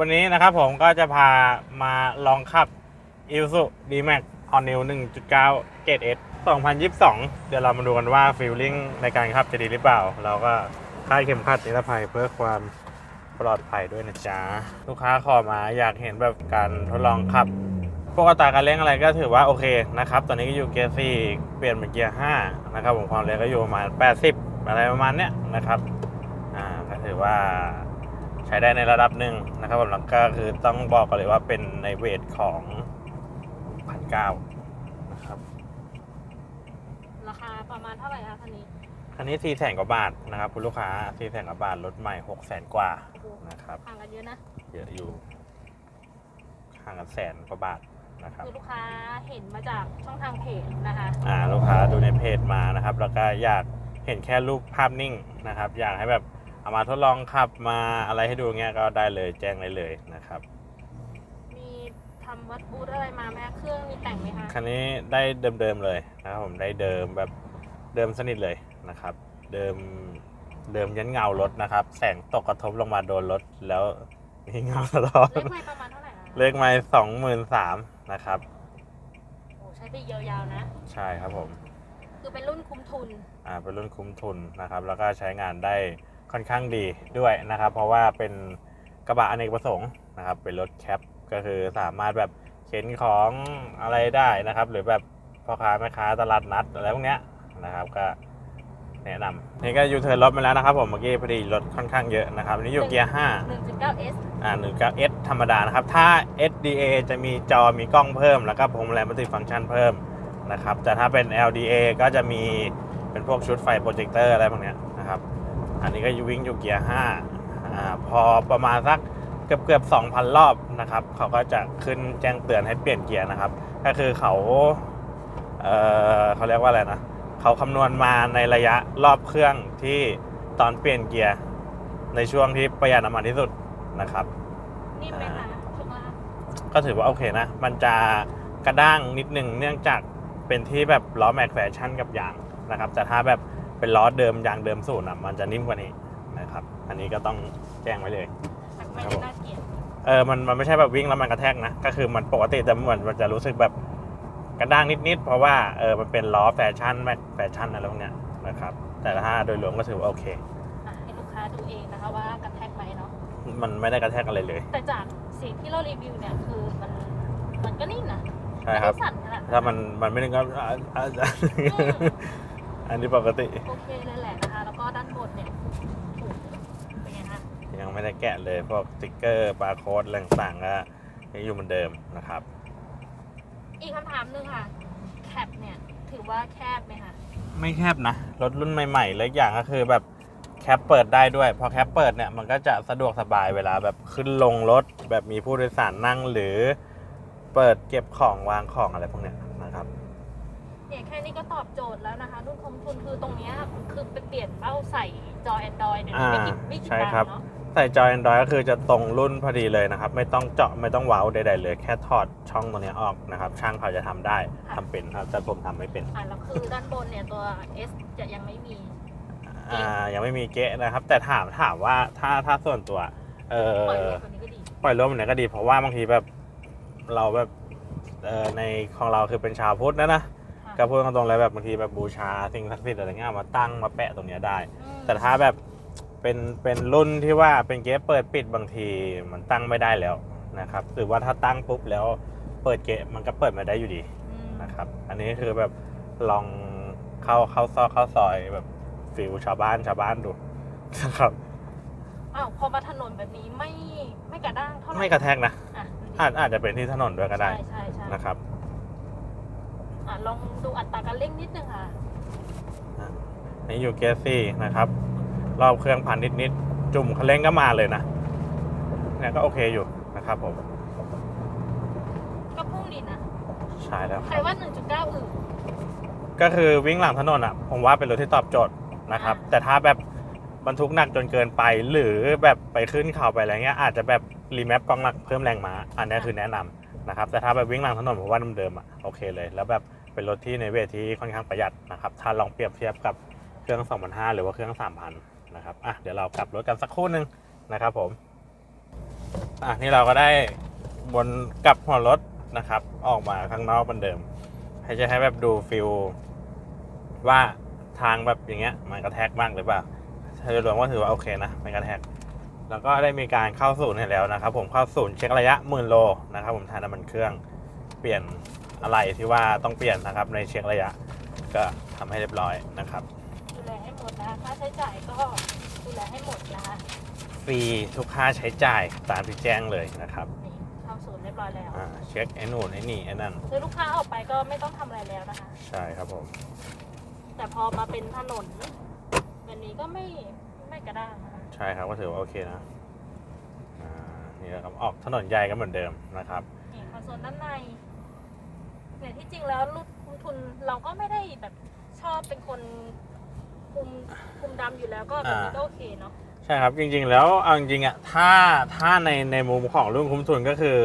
วันนี้นะครับผมก็จะพามาลองขับ i s u D-Max All New 1.9เกรด S 2022 เดี๋ยวเรามาดูกันว่าฟีลลิ่งในการขับจะดีหรือเปล่า เราก็คาดเข็มขัดนิรภัยเพื่อความปลอดภัยด้วยนะจ๊ะ ลูกค้าขอมาอยากเห็นแบบการทดลองขับ พวกอัตราการเร่งอะไรก็ถือว่าโอเคนะครับ ตอนนี้ก็อยู่เกียร์4เปลี่ยนเป็นเกียร์5นะครับผมความเร็วก็อยู่ประมาณ 80 อะไรประมาณเนี้ยนะครับ อ่าก็ถือว่า ใช้ได้ในระดับหนึ่งนะครับผมแล้วก็คือต้องบอกกันเลยว่าเป็นในเวทของพันเก้านะครับ ราคาประมาณเท่าไหร่คะคันนี้คันนี้สี่แสนกว่าบาทนะครับคุณลูกค้าสี่แสนกว่าบาทรถใหม่หกแสนกว่าโอ้โหนะครับ ห่างกันเยอะนะ เยอะอยู่ห่างกันแสนกว่าบาทนะครับ คือลูกค้าเห็นมาจากช่องทางเพจนะคะ อ่าลูกค้าดูในเพจมานะครับ แล้วก็อยากเห็นแค่รูปภาพนิ่งนะครับ อยากให้แบบ เอามาทดลองขับมาอะไรให้ดูเงี้ยก็ได้เลยแจ้งได้เลยนะครับ มีทำวัดบูธอะไรมาไหมคะเครื่องมีแต่งไหมคะคันนี้ได้เดิมๆเลยนะครับผมได้เดิมแบบเดิมสนิทเลยนะครับ เดิมเดิมยันเงารถนะครับ แสงตกกระทบลงมาโดนรถแล้วมีเงาสะท้อนเลขไม่ประมาณเท่าไหร่นะเลขไม้สองหมื่นสามนะครับ โอ้ใช้ไปยาวๆนะ ใช่ครับผม คือเป็นรุ่นคุ้มทุน อ่าเป็นรุ่นคุ้มทุนนะครับ แล้วก็ใช้งานได้ ค่อนข้างดีด้วยนะครับ เพราะว่าเป็นกระบะอเนกประสงค์นะครับ เป็นรถแคปก็คือสามารถแบบเข็นของอะไรได้นะครับ หรือแบบพ่อค้าแม่ค้าตลาดนัดอะไรพวกเนี้ยนะครับก็แนะนำนี่ก็ยูเทิร์นรถมาแล้วนะครับผมเมื่อกี้พอดีรถค่อนข้างเยอะนะครับอันนี้อยู่เกียร์5 1.9S อ่า19 S ธรรมดานะครับ ถ้า SDA จะมีจอมีกล้องเพิ่ม แล้วก็พวงมาลัยมัลติฟังก์ชันเพิ่มนะครับแต่ถ้าเป็น LDA ก็จะมีเป็นพวกชุดไฟโปรเจคเตอร์อะไรพวกเนี้ยนะครับ อันนี้ก็อยู่วิ่งอยู่เกียร์5อ่าพอประมาณสักเกือบเกือบ2,000รอบนะครับ เขาก็จะขึ้นแจ้งเตือนให้เปลี่ยนเกียร์นะครับ ก็คือเขาเออเขาเรียกว่าอะไรนะเขาคำนวณมาในระยะรอบเครื่องที่ตอนเปลี่ยนเกียร์ในช่วงที่ประหยัดน้ำมันที่สุดนะครับนิ่มไหมคะช่วงล่างก็ถือว่าโอเคนะ มันจะกระด้างนิดหนึ่งเนื่องจากเป็นที่แบบล้อแม็กแฟชั่นกับยางนะครับ แต่ถ้าแบบ เป็นล้อเดิมยางเดิมสูตรอะมันจะนิ่มกว่านี้นะครับ อันนี้ก็ต้องแจ้งไว้เลยแต่ไม่ได้น่าเกลียดเออมันมันไม่ใช่แบบวิ่งแล้วมันกระแทกนะ ก็คือมันปกติแต่เหมือนมันจะรู้สึกแบบกระด้างนิดๆ เพราะว่าเออมันเป็นล้อแฟชั่นแม็กแฟชั่นอะไรพวกเนี้ยนะครับ แต่ถ้าโดยรวมก็ถือว่าโอเค อะให้ลูกค้าดูเองนะคะว่ากระแทกไหมเนาะมันไม่ได้กระแทกอะไรเลย แต่จากสิ่งที่เรารีวิวเนี่ยคือมันมันก็นิ่มนะใช่ครับ ไม่ได้สั่นขนาดถ้ามันมันไม่ได้ก็อ่าอ่าอ่าอั นนี้ปกติ โอเคเลยแหละนะคะ แล้วก็ด้านบนเนี่ยถูกเป็นไงคะยังไม่ได้แกะเลยพวกสติ๊กเกอร์บาร์โค้ดอะไรต่างๆก็ยังอยู่เหมือนเดิมนะครับ อีกคำถามหนึ่งค่ะ แคปเนี่ยถือว่าแคบไหมคะ ไม่แคบนะ รถรุ่นใหม่ๆและอีกอย่างก็คือแบบแคปเปิดได้ด้วย พอแคปเปิดเนี่ยมันก็จะสะดวกสบายเวลาแบบขึ้นลงรถ แบบมีผู้โดยสารนั่งหรือ เปิดเก็บของวางของอะไรพวกเนี้ย นะครับเนี่ยแค่นี้ก็ตอบโจทย์แล้วนะคะรุ่นคมทุนคือตรงเนี้ยคือไปเปลี่ยนเป้าใส่จอ Android เนี่ยไม่กี่ไม่กี่ใช่ตังครับ ค์เนาะใส่จอ Android ก็คือจะตรงรุ่นพอดีเลยนะครับ ไม่ต้องเจาะไม่ต้องเว้าใดๆเลย แค่ถอดช่องตรงเนี้ยออกนะครับ ช่างเขาจะทำได้ทำเป็นครับแต่ผมทำไม่เป็น อะแล้วคือด้านบนเนี่ยตัว S จะยังไม่มี อ่ายังไม่มีเก๊ะนะครับ แต่ถามถามว่าถ้าถ้าส่วนตัว เอปล่อยอรถตัวนี้ก็ดี ปล่อยรถมันไหนก็ดีเพราะว่าบางทีแบบเราแบบเออในของเราคือเป็นชาวพุทธนะนะค่ะ ก็พูดตรงๆเลยแบบบางทีแบบบูชาสิ่งศักดิ์สิทธิ์อะไรเงี้ยเอามาตั้งมาแปะตรงเนี้ยได้อืมแต่ถ้าแบบเป็นเป็นรุ่นที่ว่าเป็นเก๊ะเปิดปิดบางทีมันตั้งไม่ได้แล้วนะครับหรือว่าถ้าตั้งปุ๊บแล้วเปิดเก๊ะมันก็เปิดไม่ได้อยู่ดีอืมนะครับ อันนี้คือแบบลองเข้าเข้าซอกเข้าซอยแบบฟิลชาวบ้านชาวบ้านดูนะครับอ้าวพอมาถนนแบบนี้ไม่ไม่กระด้างเท่าไหร่ไม่กระแทกนะ อะอาจอาจจะเป็นที่ถนนด้วยก็ได้ใช่ใช่ใช่ นะครับ อะลองดูอัตราการเร่งนิดนึงค่ะ นี่อยู่เกียร์สี่นะครับ รอบเครื่องพันนิดนิดๆจุ่มคันเร่งก็มาเลยนะเนี่ยก็โอเคอยู่นะครับผม ก็พุ่งดีนะ ใช่แล้วใครว่า 1.9 อื่น ก็คือวิ่งหลังถนนอะ ผมว่าเป็นรถที่ตอบโจทย์นะครับ อ่า แต่ถ้าแบบบรรทุกหนักจนเกินไป หรือแบบไปขึ้นเขาไปอะไรเงี้ย อาจจะแบบรีแมปกองหนักเพิ่มแรงม้าอันนี้คือแนะนำนะครับ แต่ถ้าแบบวิ่งหลังถนนผมว่าเดิมๆอะโอเคเลย แล้วแบบ เป็นรถที่ในเวทที่ค่อนข้างประหยัดนะครับ ถ้าลองเปรียบเทียบกับเครื่อง 2,500 หรือว่าเครื่อง 3,000 นะครับ อะ เดี๋ยวเรากลับรถกันสักครู่หนึ่งนะครับผม อะ นี่เราก็ได้บนกลับหัวรถนะครับ ออกมาข้างนอกเหมือนเดิม ให้จะให้แบบดูฟิลว่าทางแบบอย่างเงี้ยมันกระแทกบ้างหรือเปล่าโดยรวมก็ถือว่าโอเคนะไม่กระแทก แล้วก็ได้มีการเข้าศูนย์ให้แล้วนะครับ ผมเข้าศูนย์เช็คระยะหมื่นโลนะครับ ผมทานน้ำมันเครื่องเปลี่ยน อะไรที่ว่าต้องเปลี่ยนนะครับในเช็คระยะก็ทำให้เรียบร้อยนะครับ ดูแลให้หมดนะค่าใช้จ่ายก็ดูแลให้หมดนะคะฟรีทุกค่าใช้จ่ายตามที่แจ้งเลยนะครับนี่เข้าศูนย์เรียบร้อยแล้วอ่าเช็คไอ้นู่นไอ้นี่ไอ้นั่นคือลูกค้าออกไปก็ไม่ต้องทำอะไรแล้วนะคะ ใช่ครับผม แต่พอมาเป็นถนนแบบนี้ก็ไม่ไม่กระด้างนะคะใช่ครับก็ถือว่าโอเคนะอ่านี่แหละครับออกถนนใหญ่ก็เหมือนเดิมนะครับ นี่คอนโซลด้านใน เนี่ยที่จริงแล้วรุ่นคุ้มทุนเราก็ไม่ได้แบบชอบเป็นคนคุมคุมดำอยู่แล้วก็แบบนี้ก็โอเคเนาะใช่ครับจริงๆแล้วเอาจริงๆอะถ้าถ้าในในมุมของรุ่นคุ้มทุนก็คือ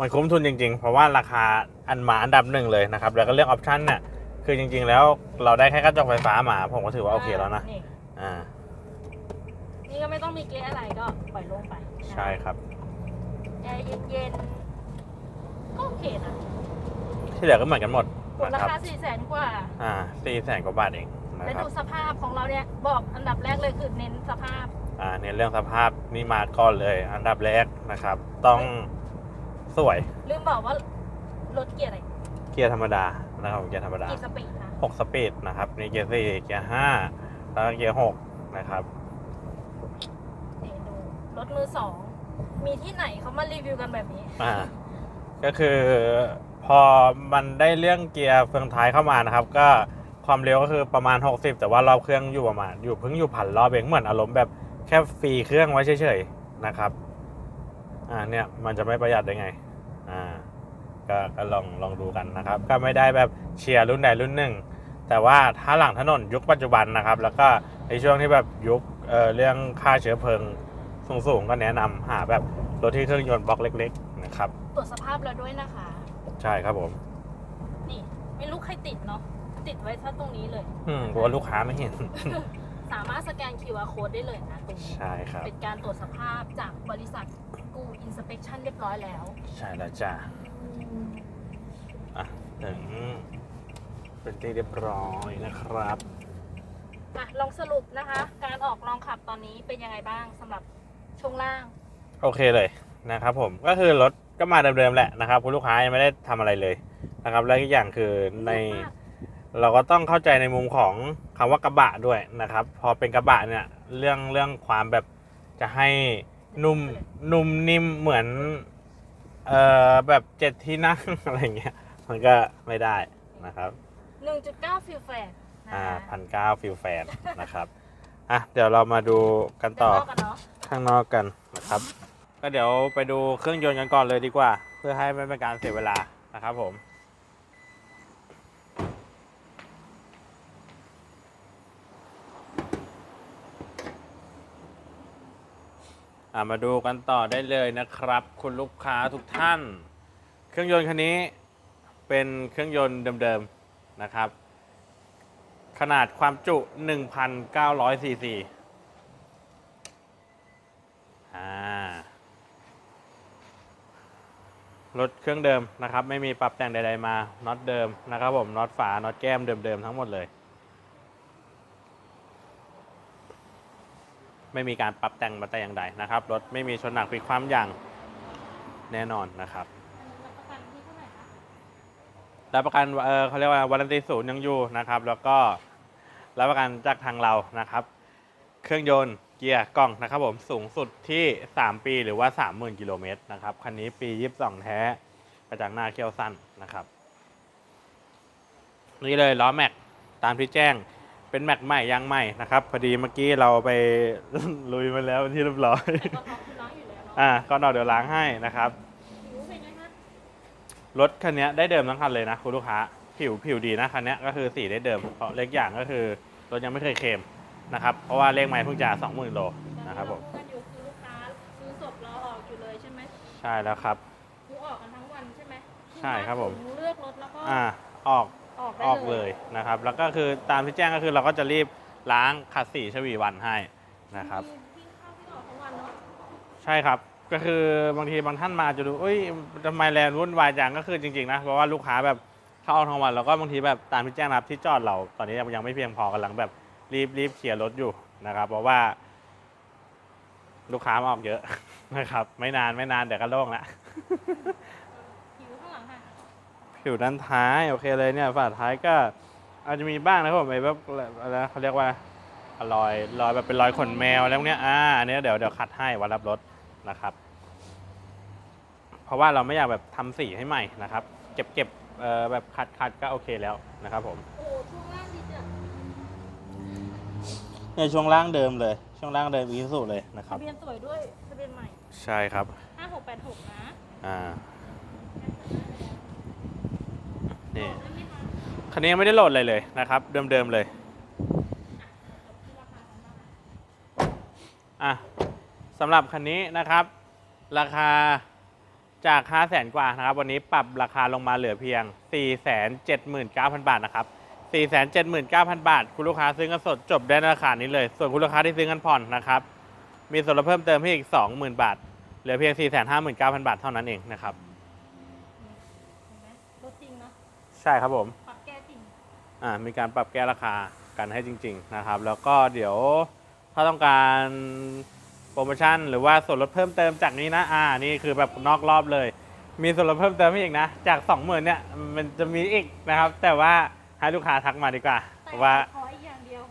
มันคุ้มทุนจริง ๆ เพราะว่าราคาอันมาอันดับหนึ่งเลยนะครับ แล้วก็เรื่องออปชั่นเนี่ยคือจริง ๆ แล้วเราได้แค่กระจกไฟฟ้ามาผมก็ถือว่าโอเคแล้วนะนี่อ่านี่ก็ไม่ต้องมีเกียร์อะไรก็ปล่อยลงไปนะใช่ครับแอร์เย็นๆก็โอเคนะ ที่เหลือก็เหมือนกันหมดกดนะราครับ คาสี่แสนกว่า อ่าสี่แสนกว่าบาทเองนะและครับ ดูสภาพของเราเนี่ย บอกอันดับแรกเลยคือเน้นสภาพ อ่าในเรื่องสภาพนี่มาก่อนเลย อันดับแรกนะครับ ต้องสวยลืมบอกว่ารถเกียร์อะไร เกียร์ธรรมดานะครับเกียร์ธรรมดา กี่สปีดคะ6 สปีดนะครับนี่เกียร์4เกียร์5แล้วก็เกียร์6นะครับนี่ดูรถมือสอง มีที่ไหนเขามารีวิวกันแบบนี้ อ่า ก็คือ พอมันได้เรื่องเกียร์เฟืองท้ายเข้ามานะครับ ก็ความเร็วก็คือประมาณ 60 แต่ว่ารอบเครื่องอยู่ประมาณอยู่เพิ่งอยู่พันรอบเองเหมือนอารมณ์แบบแค่ฟรีเครื่องไว้เฉยๆนะครับอ่าเนี่ยมันจะไม่ประหยัดได้ไงอ่าก็ก็ลองลองดูกันนะครับ ก็ไม่ได้แบบเชียร์รุ่นใดรุ่นหนึ่ง แต่ว่าถ้าหลังถนนยุคปัจจุบันนะครับ แล้วก็ในช่วงที่แบบยุคเอ่อเรื่องค่าเชื้อเพลิงสูงๆก็แนะนำหาแบบรถที่เครื่องยนต์บล็อกเล็ก ๆ นะครับ ตรวจสภาพแล้วด้วยนะคะ ใช่ครับผม นี่ไม่รู้ใครติดเนาะติดไว้ซะตรงนี้เลย อืมกลัวลูกค้าไม่เห็น สามารถสแกน QR code ได้เลยนะตรงนี้ใช่ครับ เป็นการตรวจสภาพจากบริษัทกูอินสเป t ชันเรียบร้อยแล้วใช่แล้วจ้าอะถึงเป็นที่เรียบร้อยนะครับ อะลองสรุปนะคะ การออกลองขับตอนนี้เป็นยังไงบ้างสำหรับช่วงล่าง โอเคเลยนะครับผมก็คือรถ ก็มาเดิมๆแหละนะครับคุณลูกค้ายังไม่ได้ทำอะไรเลยนะครับ และอีกอย่างคือในเราก็ต้องเข้าใจในมุมของคำว่ากระบะด้วยนะครับ พอเป็นกระบะเนี่ยเรื่องเรื่องความแบบจะให้นุ่มนุ่มนิ่มเหมือนเอ่อแบบเจ็ดที่นั่งอะไรเงี้ยมันก็ไม่ได้นะครับ1.9ฟิลแฟนนะอ่าคะพันเก้าฟิลแฟนนะครับอะเดี๋ยวเรามาดูกันต่อด้านนอกกันเนาะข้างนอกกันนะครับ ก็เดี๋ยวไปดูเครื่องยนต์กันก่อนเลยดีกว่า เพื่อให้ไม่เป็นการเสียเวลานะครับผมมาดูกันต่อได้เลยนะครับ คุณลูกค้าทุกท่าน เครื่องยนต์คันนี้เป็นเครื่องยนต์เดิมๆนะครับ ขนาดความจุ 1,900ซีซีอ่า รถเครื่องเดิมนะครับ ไม่มีปรับแต่งใด ๆมาน็อตเดิมนะครับผมน็อตฝาน็อตแก้มเดิมๆทั้งหมดเลย ไม่มีการปรับแต่งมาแต่อย่างใดนะครับรถไม่มีชนหนักพลิกความอย่างแน่นอนนะครับรับประกันเท่าไหร่คะรับประกันเออเขาเรียกว่าวารันตีศูนย์ยังอยู่นะครับ แล้วก็รับประกันจากทางเรานะครับ เครื่องยนต์ เกียร์กล่องนะครับผมสูงสุดที่ 3 ปีหรือว่า 30,000 กิโลเมตรนะครับ คันนี้ปี 22 แท้กระจังหน้าเขี้ยวสั้นนะครับ นี่เลยล้อแม็กตามที่แจ้งเป็นแม็กใหม่ยางใหม่นะครับ พอดีเมื่อกี้เราไปลุยมาแล้วเป็นที่เรียบร้อยแต่ก็ท็อปคือน้องอยู่แล้วเนาะอ่าก็นอกเดี๋ยวล้างให้นะครับผิวเป็นไงคะรถคันนี้ได้เดิมทั้งคันเลยนะคุณลูกค้า ผิวผิวดีนะคันนี้ก็คือสีได้เดิมเพราะเล็กอย่างก็คือรถยังไม่เคยเคลม นะครับ เพราะว่าเลขไม้เพิ่งจะ20,000โลนะครับผมแต่ที่เาพูดกันอยู่คือลูกค้าซื้อศพรอออกอยู่เลยใช่ไหมใช่แล้วครับคือออกกันทั้งวันใช่ไหมใช่ครับผมเลือกรถแล้วก็อ่าออกออกได้ออกเลยนะครับ แล้วก็คือตามที่แจ้งก็คือเราก็จะรีบล้างขัดสีชวีวันให้นะครับมีวิ่งเข้าวิ่งออกทั้งวันเนาะใช่ครับก็คือบางทีบางท่านมาจะดูเอ้ยทำไมแลนด์วุ่นวายจังก็คือจริงๆนะเพราะว่าลูกค้าแบบเข้าเอาทั้งวันแล้วก็บางทีแบบตามที่แจ้งนะครับที่จอดเราตอนนี้ยังไม่เพียงพอกำลังแบบ รีบรีบเคลียร์รถอยู่นะครับ เพราะว่า ลูกค้ามาออกเยอะนะครับ ไม่นานไม่นานเดี๋ยวก็โล่งละผิวข้างหลังค่ะผิวด้านท้ายโอเคเลยเนี่ยฝาท้ายก็ อาจจะมีบ้างนะครับผมไอ้แบบอะไรนะเขาเรียกว่ารอยรอยแบบเป็นรอยขนแมวแล้วเนี้ยอ่าอันเนี้ยเดี๋ยวเดี๋ยวขัดให้วันรับรถนะครับ เพราะว่าเราไม่อยากแบบทำสีให้ใหม่นะครับ เก็บเก็บเอ่อแบบขัดขัดก็โอเคแล้วนะครับผม โอ้ช่วงล่างดีจัง ในช่วงล่างเดิมเลย ช่วงล่างเดิมอีสุเลยนะครัทะบ เบียนสวยด้วยทะเบียนใหม่ ใช่ครับ 5686 นะอ่า นี่ ได้ไหมคะคันนี้ยังไม่ได้โหลดอะไรเลยนะครับ เดิมๆเลยที่ราคากันบ้างอะสำหรับคันนี้นะครับ ราคาจาก 5 0 0แสนกว่านะครับ วันนี้ปรับราคาลงมาเหลือเพียง 479,000 บาทนะครับ 479,000 บาท คุณลูกค้าซื้อเงินสดจบได้ในราคานี้เลย ส่วนคุณลูกค้าที่ซื้อเงินผ่อนนะครับ มีส่วนลดเพิ่มเติมให้อีก 20,000 บาท เหลือเพียง 459,000 บาทเท่านั้นเองนะครับเห็นไหมรถจริงเนาะใช่ครับผม ปรับแก้จริง อ่ามีการปรับแก้ราคากันให้จริง ๆ นะครับ แล้วก็เดี๋ยวถ้าต้องการโปรโมชั่น หรือว่าส่วนลดเพิ่มเติมจากนี้นะ อ่า นี่คือแบบนอกรอบเลย มีส่วนลดเพิ่มเติมให้อีกนะ จาก 20,000เนี่ย มันจะมีอีกนะครับ แต่ว่า ให้ลูกค้าทักมาดีกว่าแต่ว่า ขออีกอย่างเดียว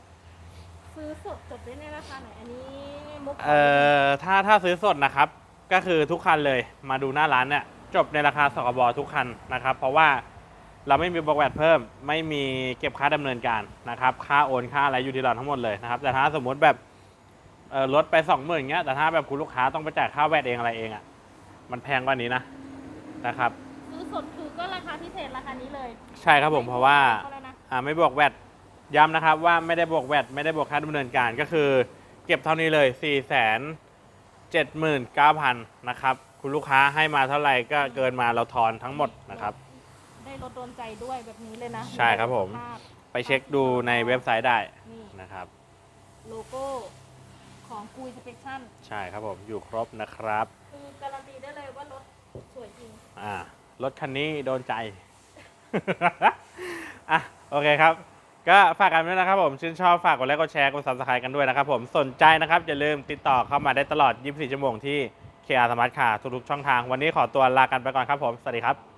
ซื้อสดจบได้ในราคาไหนอันนี้มุกเอ่อถ้าถ้าซื้อสดนะครับ ก็คือทุกคันเลยมาดูหน้าร้านเนี่ยจบในราคาสกบทุกคันนะครับ เพราะว่าเราไม่มีบล็อกแวดเพิ่ม ไม่มีเก็บค่าดำเนินการนะครับ ค่าโอนค่าอะไรอยู่ที่เราทั้งหมดเลยนะครับ แต่ถ้าสมมุติแบบเอ่อลดไปสองหมื่นเงี้ยแต่ถ้าแบบคุณลูกค้าต้องไปจ่ายค่าแวดเองอะไรเองอะ่ะมันแพงกว่านี้นะนะครับซื้อ สดคือก็ราคาพิเศษราคานี้เลยใช่ครับผมเพราะว่าเท่ไหร่นะอ่าไม่บวกแวดย้ำนะครับว่าไม่ได้บวกแวดไม่ได้บวกค่าดำเนินการก็คือ เก็บเท่านี้เลย 4 7 9 0 0 0นะครับคุณลูกค้าให้มาเท่าไหร่ก็เกินมาเราทอนทั้งหมดนะครับ ได้รถโดนใจด้วยแบบนี้เลยนะใช่ครับผม ภาพไปเช็คดูในเว็บไซต์ได้นี่นะครับ โลโก้ของกุยสเปคชั่นใช่ครับผมอยู่ครบนะครับ คือการันตีได้เลยว่ารถสวยจริง อ่า รถคันนี้โดนใจ อะโอเคครับ ก็ฝากกันด้วยนะครับผม ชื่นชอบฝากกดไลค์กดแชร์กดซับสไครต์กันด้วยนะครับผมสนใจนะครับ อย่าลืมติดต่อเข้ามาได้ตลอด 24 ชั่วโมงที่ KR Smart Car ทุกๆช่องทาง วันนี้ขอตัวลากันไปก่อนครับผม สวัสดีครับ